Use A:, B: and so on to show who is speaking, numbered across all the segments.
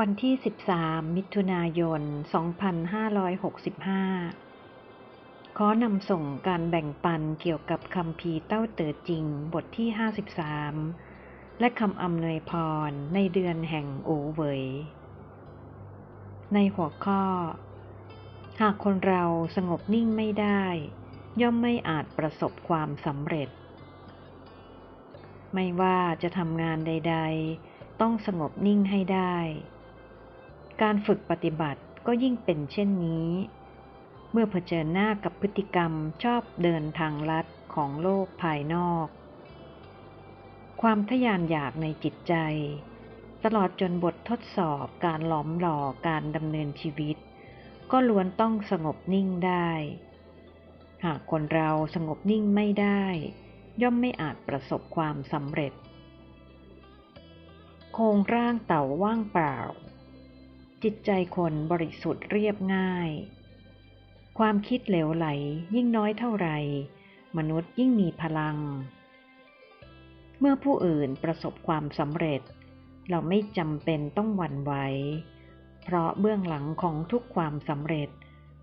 A: วันที่ 13 มิถุนายน 2565 ขอนำส่งการแบ่งปันเกี่ยวกับคำพีเต้าเต๋อจริง บทที่ 53 และคำอำนวยพรในเดือนแห่งโอเวยในหัวข้อ หากคนเราสงบนิ่งไม่ได้ ย่อมไม่อาจประสบความสำเร็จ ไม่ว่าจะทำงานใด ๆ ต้องสงบนิ่งให้ได้ การฝึกปฏิบัติก็ยิ่งเป็นเช่นนี้ เมื่อเผชิญหน้ากับพฤติกรรมชอบเดินทางลัดของโลกภายนอก ความทยานอยากในจิตใจ ตลอดจนบททดสอบการหลอมหล่อการดำเนินชีวิต ก็ล้วนต้องสงบนิ่งได้ หากคนเราสงบนิ่งไม่ได้ ย่อมไม่อาจประสบความสำเร็จ โครงร่างเต่าว่างเปล่า จิตใจคนบริสุทธิ์เรียบง่าย ความคิดเหลวไหลยิ่งน้อยเท่าไรมนุษย์ยิ่งมีพลัง เมื่อผู้อื่นประสบความสำเร็จ เราไม่จำเป็นต้องหวั่นไหว เพราะเบื้องหลังของทุกความสำเร็จ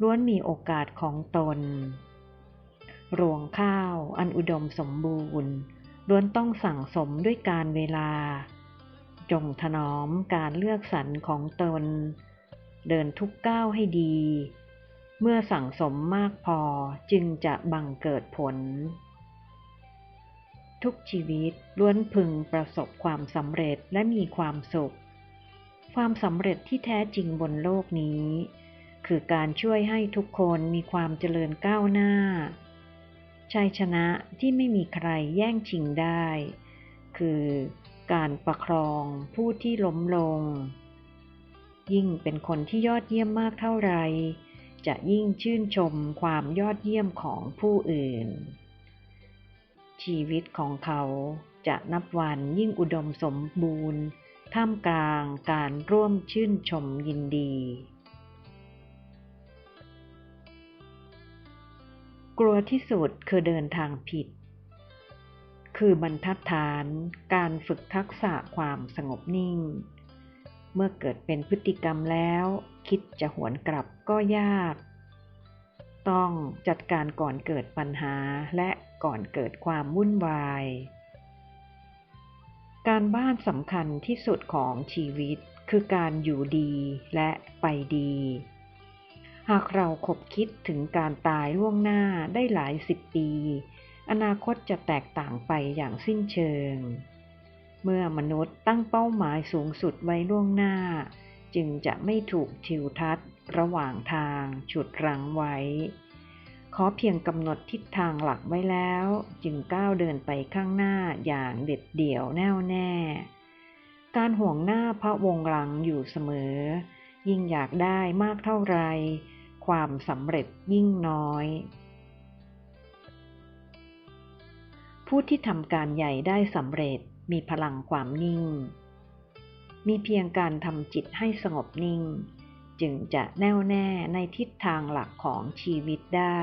A: ล้วนมีโอกาสของตน รวงข้าวอันอุดมสมบูรณ์ล้วนต้องสั่งสมด้วยการเวลา จงถนอมการเลือกสรรของตน เดินทุกก้าวให้ดี เมื่อสั่งสมมากพอจึงจะบังเกิดผล ทุกชีวิตล้วนพึงประสบความสำเร็จและมีความสุข ความสำเร็จที่แท้จริงบนโลกนี้ คือการช่วยให้ทุกคนมีความเจริญก้าวหน้า ชัยชนะที่ไม่มีใครแย่งชิงได้ คือ การประครองผู้ที่ล้มลง ยิ่งเป็นคนที่ยอดเยี่ยมมากเท่าไร จะยิ่งชื่นชมความยอดเยี่ยมของผู้อื่น ชีวิตของเขาจะนับวันยิ่งอุดมสมบูรณ์ ท่ามกลางการร่วมชื่นชมยินดี กลัวที่สุดคือเดินทางผิด คือบรรทัดฐานการฝึกทักษะความสงบนิ่ง เมื่อเกิดเป็นพฤติกรรมแล้ว คิดจะหวนกลับก็ยาก ต้องจัดการก่อนเกิดปัญหาและก่อนเกิดความวุ่นวาย การบ้านสำคัญที่สุดของชีวิตคือการอยู่ดีและไปดี หากเราคบคิดถึงการตายล่วงหน้าได้หลายสิบปี อนาคตจะแตกต่างไปอย่างสิ้นเชิง เมื่อมนุษย์ตั้งเป้าหมายสูงสุดไว้ล่วงหน้า จึงจะไม่ถูกทิวทัศน์ ระหว่างทางฉุดรั้งไว้ ขอเพียงกำหนดทิศทางหลักไว้แล้ว จึงก้าวเดินไปข้างหน้าอย่างเด็ดเดี่ยวแน่วแน่ การห่วงหน้าพระวงหลังอยู่เสมอ ยิ่งอยากได้มากเท่าไร ความสำเร็จยิ่งน้อย ผู้ที่ทำการใหญ่ได้สำเร็จมีพลังความนิ่ง มีเพียงการทำจิตให้สงบนิ่ง จึงจะแน่วแน่ในทิศทางหลักของชีวิตได้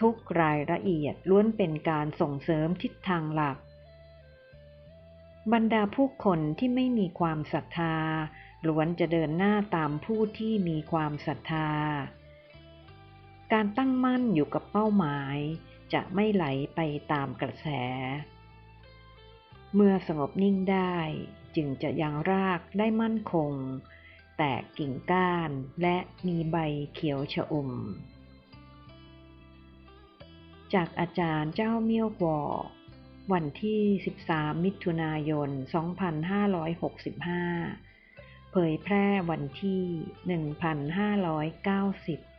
A: ทุกรายละเอียดล้วนเป็นการส่งเสริมทิศทางหลัก บรรดาผู้คนที่ไม่มีความศรัทธาล้วนจะเดินหน้าตามผู้ที่มีความศรัทธา การตั้งมั่นอยู่กับเป้าหมาย จะไม่ไหลไปตามกระแส เมื่อสงบนิ่งได้จึงจะยังรากได้มั่นคง แตกกิ่งก้านและมีใบเขียวชะอม จากอาจารย์เจ้าเมี่ยววอวันที่ 13 มิถุนายน 2565 เผยแพร่วันที่ 1590